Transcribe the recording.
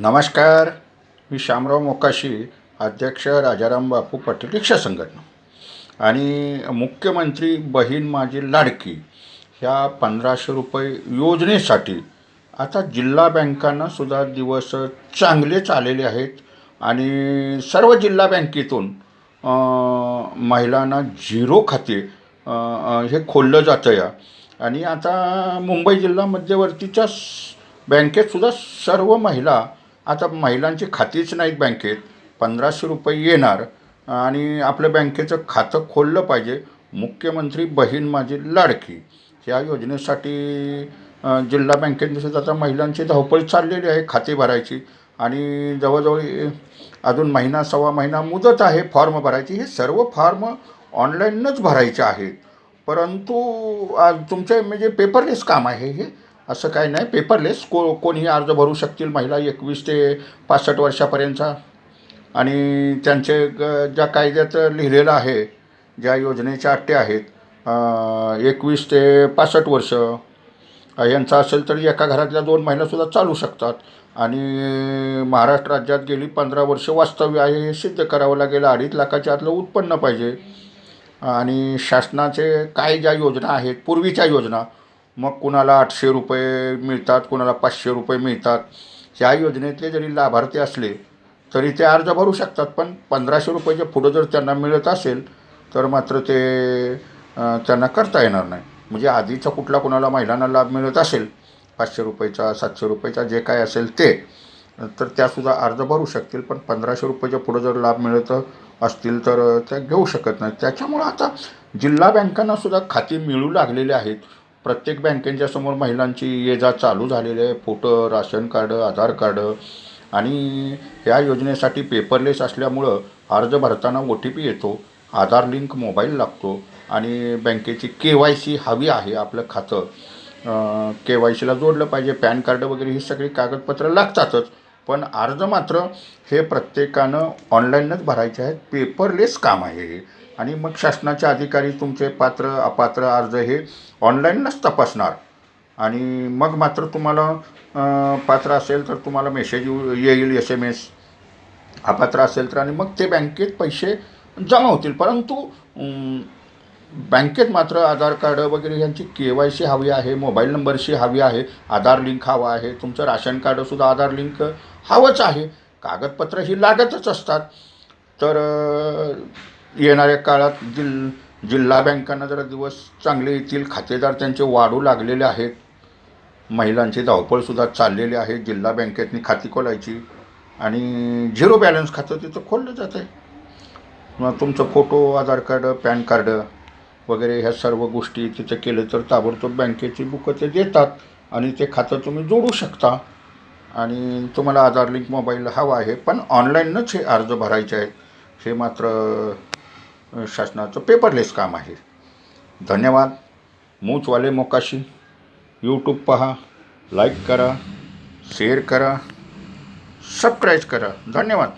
नमस्कार. मी शामराव मोकाशी अध्यक्ष राजाराम बापू पाटील रिक्षा संघटना. आणि मुख्यमंत्री बहीण माझी लाडकी ह्या पंधराशे रुपये योजनेसाठी आता जिल्हा बँकांना सुद्धा दिवस चांगलेच आलेले आहेत. आणि सर्व जिल्हा बँकेतून महिलांना झिरो खाते हे खोललं जातं या. आणि आता मुंबई जिल्हा मध्यवर्तीच्या बँकेतसुद्धा सर्व महिला आता महिलांची खातीच नाहीत बँकेत. पंधराशे रुपये येणार आणि आपलं बँकेचं खातं खोललं पाहिजे. मुख्यमंत्री बहीण माझी लाडकी. या योजनेसाठी जिल्हा बँकेत सुद्धा आता महिलांची धावपळ चाललेली आहे खाते भरायची. आणि जवळजवळ अजून महिना सव्वा महिना मुदत आहे फॉर्म भरायची. हे सर्व फॉर्म ऑनलाईनच भरायचे आहेत. परंतु आज तुमचे म्हणजे पेपरलेस काम आहे हे. असं काही नाही. पेपरलेस को कोणीही अर्ज भरू शकतील महिला एकवीस ते पासष्ट वर्षापर्यंतचा. आणि त्यांचे ग ज्या कायद्यात लिहिलेलं आहे ज्या योजनेच्या अट्टे आहेत एकवीस ते पासष्ट वर्ष यांचा असेल तर एका घरातल्या दोन महिलासुद्धा चालू शकतात. आणि महाराष्ट्र राज्यात गेली पंधरा वर्ष वास्तव्य आहे हे सिद्ध करावं लागेल. अडीच लाखाच्या आतलं उत्पन्न पाहिजे. आणि शासनाचे काय ज्या योजना आहेत पूर्वीच्या योजना मग कुणाला आठशे रुपये मिळतात कुणाला पाचशे रुपये मिळतात. ह्या योजनेतले जरी लाभार्थी असले तरी ते अर्ज भरू शकतात पण पंधराशे रुपयाच्या पुढं जर त्यांना मिळत असेल तर मात्र ते त्यांना करता येणार नाही. म्हणजे आधीचा कुठला कुणाला महिलांना लाभ मिळत असेल पाचशे रुपयाचा सातशे रुपयाचा जे काय असेल ते तर त्यासुद्धा अर्ज भरू शकतील. पण पंधराशे रुपयाच्या पुढं जर लाभ मिळत असतील तर त्या घेऊ शकत नाहीत. त्याच्यामुळं आता जिल्हा बँकांनासुद्धा खाती मिळू लागलेले आहेत. प्रत्येक बँकेच्या समोर महिलांची ये जा चालू झालेली आहे. Photo ration card Aadhaar card. आणि ह्या योजनेसाठी पेपरलेस असल्यामुळं अर्ज भरताना ओ टी पी येतो आधार लिंक मोबाईल लागतो आणि बँकेची के वाय सी हवी आहे आपलं खातं. के वाय सीला जोडलं पाहिजे पॅन कार्ड वगैरे ही सगळी कागदपत्रं लागतातच. पण अर्ज मात्र हे प्रत्येकानं ऑनलाईनच भरायचे आहेत. पेपरलेस काम आहे हे. आणि मग शासनाचे अधिकारी तुमचे पात्र अपात्र अर्ज हे ऑनलाईनच तपासणार. आणि मग मात्र तुम्हाला पात्र असेल तर तुम्हाला मेसेज येऊ- येईल एस एम एस अपात्र असेल तर आणि मग ते बँकेत पैसे जमा होतील. परंतु बँकेत मात्र आधार कार्ड वगैरे यांची के वाय सी हवी आहे मोबाईल नंबरशी हवी आहे आधार लिंक हवा आहे तुमचं राशन कार्डसुद्धा आधार लिंक हवंच आहे. कागदपत्र ही लागतच असतात. तर येणाऱ्या काळात जिल जिल्हा बँकांना जरा दिवस चांगले येतील खातेदार त्यांचे वाढू लागलेले आहेत. महिलांची धावपळसुद्धा चाललेली आहे जिल्हा बँकेतनी खाती खोलायची आणि झिरो बॅलन्स खातं तिथं खोललं जातं आहे तुमचं photo Aadhaar card PAN card वगैरे ह्या सर्व गोष्टी तिथे केलं तर ताबडतोब बँकेची बुकं ते देतात आणि ते खातं तुम्ही जोडू शकता. आणि तुम्हाला आधार लिंक मोबाईल हवा आहे पण ऑनलाईनच हे अर्ज भरायचे आहेत. हे मात्र शासनाचं पेपरलेस काम आहे. धन्यवाद. मूचवाले मोकाशी. यूट्यूब पहा लाईक करा शेअर करा सबस्क्राईब करा. धन्यवाद.